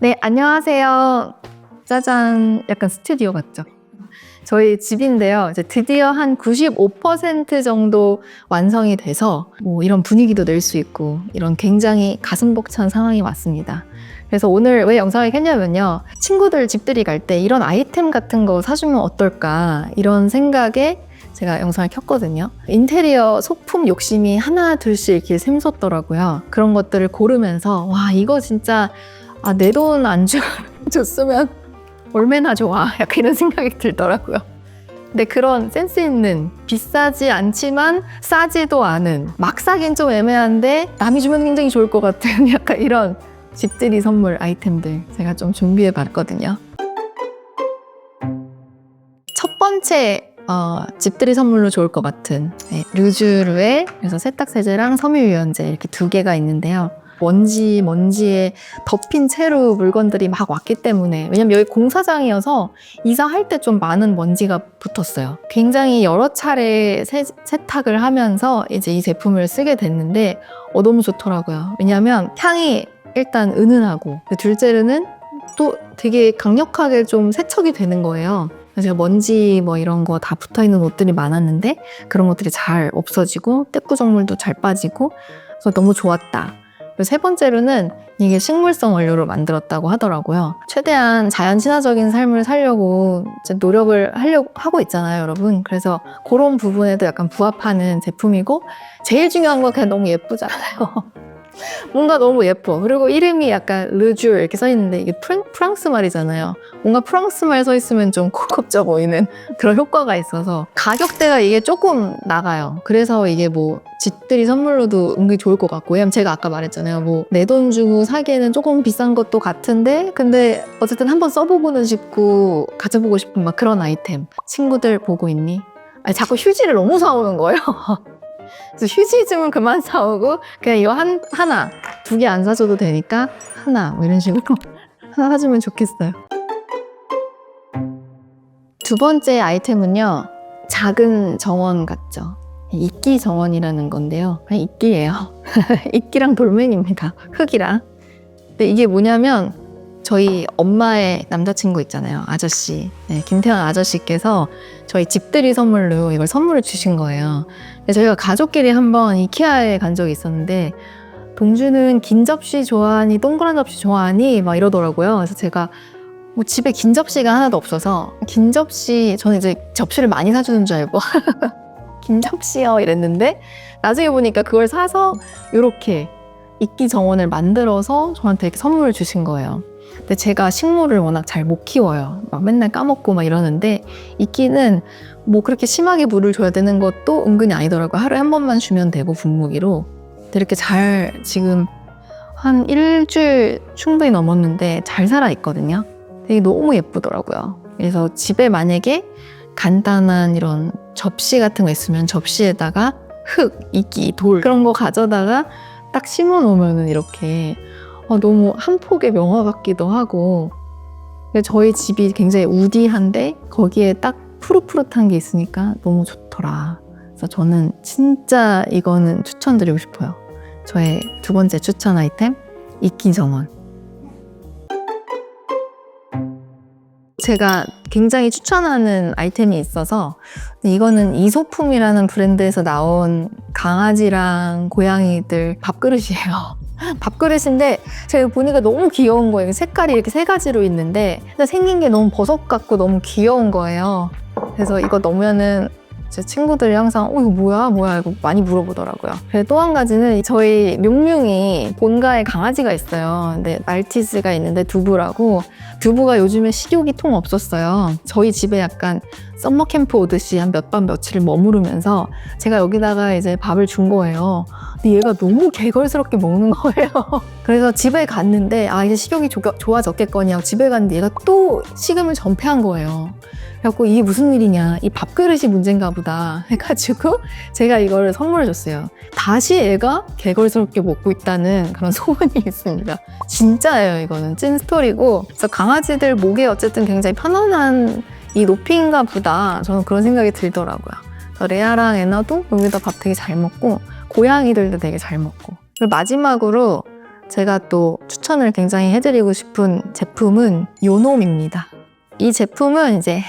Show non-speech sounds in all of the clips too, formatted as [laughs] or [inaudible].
네, 안녕하세요. 짜잔. 약간 스튜디오 같죠? 저희 집인데요. 이제 드디어 한 95% 정도 완성이 돼서 뭐 이런 분위기도 낼 수 있고 이런 굉장히 가슴 벅찬 상황이 왔습니다. 그래서 오늘 왜 영상을 켰냐면요. 친구들 집들이 갈 때 이런 아이템 같은 거 사주면 어떨까 이런 생각에 제가 영상을 켰거든요. 인테리어 소품 욕심이 하나 둘씩 이렇게 샘솟더라고요. 그런 것들을 고르면서 와 이거 진짜 아, 내 돈 안 [laughs] 줬으면 얼마나 좋아. 약간 이런 생각이 들더라고요. 근데 그런 센스 있는 비싸지 않지만 싸지도 않은 막 사긴 좀 애매한데 남이 주면 굉장히 좋을 것 같은 [laughs] 약간 이런 집들이 선물 아이템들 제가 좀 준비해 봤거든요. 첫 번째 어, 집들이 선물로 좋을 것 같은 네, 르쥬르의 그래서 세탁 세제랑 섬유유연제 이렇게 두 개가 있는데요. 먼지 먼지에 덮인 채로 물건들이 막 왔기 때문에 왜냐면 여기 공사장이어서 이사할 때 좀 많은 먼지가 붙었어요. 굉장히 여러 차례 세, 세탁을 하면서 이제 이 제품을 쓰게 됐는데 어, 너무 좋더라고요. 왜냐면 향이 일단 은은하고 둘째로는 또 되게 강력하게 좀 세척이 되는 거예요. 제가 먼지 뭐 이런 거 다 붙어 있는 옷들이 많았는데 그런 것들이 잘 없어지고 떼꾸정물도 잘 빠지고 그래서 너무 좋았다. 그리고 세 번째로는 이게 식물성 원료로 만들었다고 하더라고요. 최대한 자연 친화적인 삶을 살려고 노력을 하려고 하고 있잖아요, 여러분. 그래서 그런 부분에도 약간 부합하는 제품이고 제일 중요한 건 그냥 너무 예쁘잖아요. [laughs] 뭔가 너무 예뻐. 그리고 이름이 약간 르쥬 이렇게 써 있는데 이게 프랑, 프랑스 말이잖아요. 뭔가 프랑스 말 써 있으면 좀 고급져 보이는 [laughs] 그런 효과가 있어서 가격대가 이게 조금 나가요. 그래서 이게 뭐 집들이 선물로도 은근히 좋을 것 같고 왜냐면 제가 아까 말했잖아요. 뭐 내 돈 주고 사기에는 조금 비싼 것도 같은데 근데 어쨌든 한번 써보고는 싶고 가져보고 싶은 막 그런 아이템. 친구들 보고 있니? 아니 자꾸 휴지를 너무 사오는 거예요. [laughs] 그래서 휴지 좀 그만 사오고 그냥 이거 한, 하나 두 개 안 사줘도 되니까 하나 뭐 이런 식으로 [laughs] 하나 사주면 좋겠어요. 두 번째 아이템은요 작은 정원 같죠. 이끼 정원이라는 건데요. 그냥 이끼예요. [laughs] 이끼랑 돌멩이입니다. 흙이랑. 근데 이게 뭐냐면 저희 엄마의 남자친구 있잖아요. 아저씨. 네, 김태환 아저씨께서 저희 집들이 선물로 이걸 선물을 주신 거예요. 저희가 가족끼리 한번 이케아에 간 적이 있었는데 동주는 긴 접시 좋아하니 동그란 접시 좋아하니 막 이러더라고요. 그래서 제가 뭐 집에 긴 접시가 하나도 없어서 긴 접시 저는 이제 접시를 많이 사주는 줄 알고 [laughs] 긴 접시요 이랬는데 나중에 보니까 그걸 사서 이렇게 이끼 정원을 만들어서 저한테 이렇게 선물을 주신 거예요. 근데 제가 식물을 워낙 잘 못 키워요. 막 맨날 까먹고 막 이러는데 이 끼는 뭐 그렇게 심하게 물을 줘야 되는 것도 은근히 아니더라고요. 하루에 한 번만 주면 되고 분무기로. 이렇게 잘 지금 한 일주일 충분히 넘었는데 잘 살아 있거든요. 되게 너무 예쁘더라고요. 그래서 집에 만약에 간단한 이런 접시 같은 거 있으면 접시에다가 흙, 이끼, 돌 그런 거 가져다가 딱 심어 놓으면은 이렇게 어, 너무 한 폭의 명화 같기도 하고 저희 집이 굉장히 우디한데 거기에 딱 푸릇푸릇한 게 있으니까 너무 좋더라. 그래서 저는 진짜 이거는 추천드리고 싶어요. 저의 두 번째 추천 아이템 이끼 정원. 제가 굉장히 추천하는 아이템이 있어서 이거는 이소품이라는 브랜드에서 나온 강아지랑 고양이들 밥그릇이에요. 밥그릇인데 제가 보니까 너무 귀여운 거예요. 색깔이 이렇게 세 가지로 있는데 생긴 게 너무 버섯 같고 너무 귀여운 거예요. 그래서 이거 넣으면은 제 친구들이 항상 어 이거 뭐야 뭐야 이거 많이 물어보더라고요. 또 한 가지는 저희 명명이 본가에 강아지가 있어요. 근데 말티즈가 있는데 두부라고 두부가 요즘에 식욕이 통 없었어요. 저희 집에 약간 썸머 캠프 오듯이 한 몇 밤 며칠을 머무르면서 제가 여기다가 이제 밥을 준 거예요. 근데 얘가 너무 개걸스럽게 먹는 거예요. [laughs] 그래서 집에 갔는데 아 이제 식욕이 조- 좋아졌겠거니 하고 집에 갔는데 얘가 또 식음을 전폐한 거예요. 그래갖고 이게 무슨 일이냐 이 밥그릇이 문제인가 보다 해가지고 [laughs] 제가 이걸 선물을 줬어요. 다시 애가 개걸스럽게 먹고 있다는 그런 [laughs] 소문이 있습니다. 진짜예요 이거는 찐 스토리고 그래서 강아지들 목에 어쨌든 굉장히 편안한 이 높이인가 보다 저는 그런 생각이 들더라고요. 레아랑 애나도 여기다 밥 되게 잘 먹고 고양이들도 되게 잘 먹고 그리고 마지막으로 제가 또 추천을 굉장히 해드리고 싶은 제품은 요놈입니다. 이 제품은 이제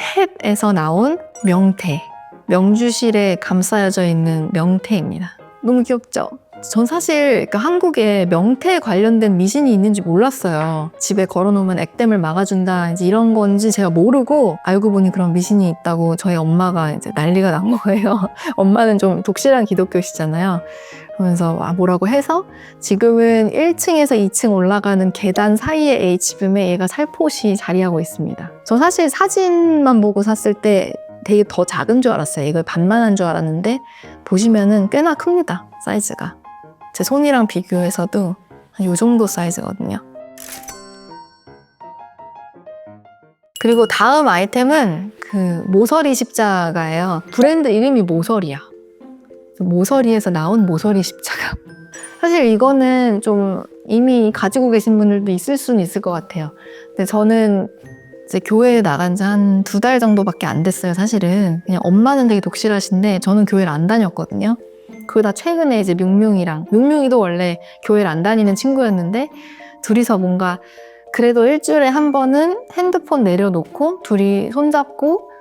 햇에서 나온 명태, 명주실에 감싸여져 있는 명태입니다. 너무 귀엽죠? 전 사실 그 한국에 명태 관련된 미신이 있는지 몰랐어요. 집에 걸어놓으면 액땜을 막아준다 이제 이런 건지 제가 모르고 알고 보니 그런 미신이 있다고 저희 엄마가 이제 난리가 난 거예요. [laughs] 엄마는 좀 독실한 기독교시잖아요. 그러면서 아, 뭐라고 해서 지금은 1층에서 2층 올라가는 계단 사이에 H빔에 얘가 살포시 자리하고 있습니다. 저 사실 사진만 보고 샀을 때 되게 더 작은 줄 알았어요. 이걸 반만한 줄 알았는데 보시면은 꽤나 큽니다. 사이즈가. 제 손이랑 비교해서도 한 이 정도 사이즈거든요. 그리고 다음 아이템은 그 모서리 십자가예요. 브랜드 이름이 모서리야. 모서리에서 나온 모서리 십자가. [laughs] 사실 이거는 좀 이미 가지고 계신 분들도 있을 수는 있을 것 같아요. 근데 저는 이제 교회에 나간 지 한 두 달 정도밖에 안 됐어요, 사실은. 그냥 엄마는 되게 독실하신데 저는 교회를 안 다녔거든요. 그러다 최근에 이제 뮤뮤이랑, 뮤뮤이도 원래 교회를 안 다니는 친구였는데 둘이서 뭔가 그래도 일주일에 한 번은 핸드폰 내려놓고 둘이 손잡고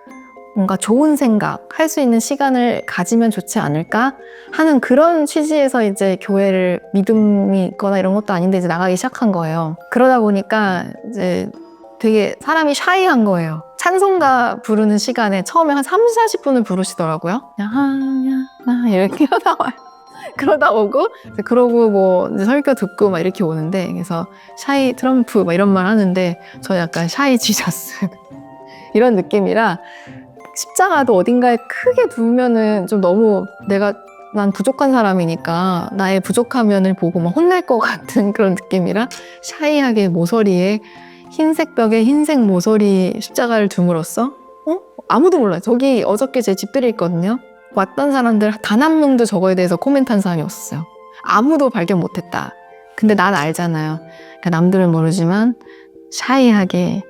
뭔가 좋은 생각, 할 수 있는 시간을 가지면 좋지 않을까 하는 그런 취지에서 이제 교회를 믿음이 있거나 이런 것도 아닌데 이제 나가기 시작한 거예요. 그러다 보니까 이제 되게 사람이 샤이한 거예요. 찬송가 부르는 시간에 처음에 한 3, 40분을 부르시더라고요. 그냥 하냐, 나 이렇게 [laughs] 하다 와요. 그러다 오고, 그러고 뭐 설교 듣고 막 이렇게 오는데, 그래서 샤이 트럼프 막 이런 말 하는데, 저 약간 샤이 지저스. [laughs] 이런 느낌이라, 십자가도 어딘가에 크게 두면은 좀 너무 내가 난 부족한 사람이니까 나의 부족한 면을 보고 막 혼날 것 같은 [laughs] 그런 느낌이라 샤이하게 모서리에 흰색 벽에 흰색 모서리 십자가를 둠으로써 어? 아무도 몰라요. 저기 어저께 제 집들이 있거든요. 왔던 사람들 단 한 명도 저거에 대해서 코멘트한 사람이 없었어요. 아무도 발견 못했다. 근데 난 알잖아요. 그러니까 남들은 모르지만 샤이하게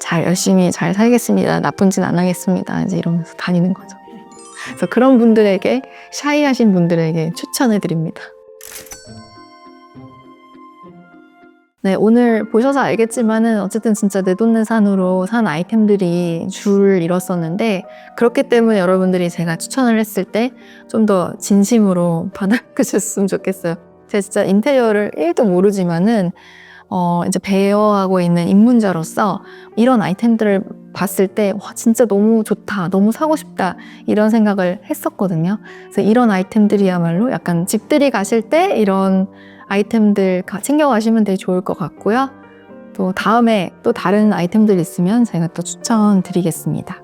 잘 열심히 잘 살겠습니다. 나쁜 짓 안 하겠습니다. 이제 이러면서 다니는 거죠. 그래서 그런 분들에게 샤이하신 분들에게 추천해 드립니다. 네, 오늘 보셔서 알겠지만은 어쨌든 진짜 내돈내산으로 산 아이템들이 줄 잃었었는데 그렇기 때문에 여러분들이 제가 추천을 했을 때 좀 더 진심으로 [laughs] 받아주셨으면 좋겠어요. 제가 진짜 인테리어를 1도 모르지만은 어, 이제 배워하고 있는 입문자로서 이런 아이템들을 봤을 때, 와, 진짜 너무 좋다, 너무 사고 싶다, 이런 생각을 했었거든요. 그래서 이런 아이템들이야말로 약간 집들이 가실 때 이런 아이템들 가- 챙겨가시면 되게 좋을 것 같고요. 또 다음에 또 다른 아이템들 있으면 제가 또 추천드리겠습니다.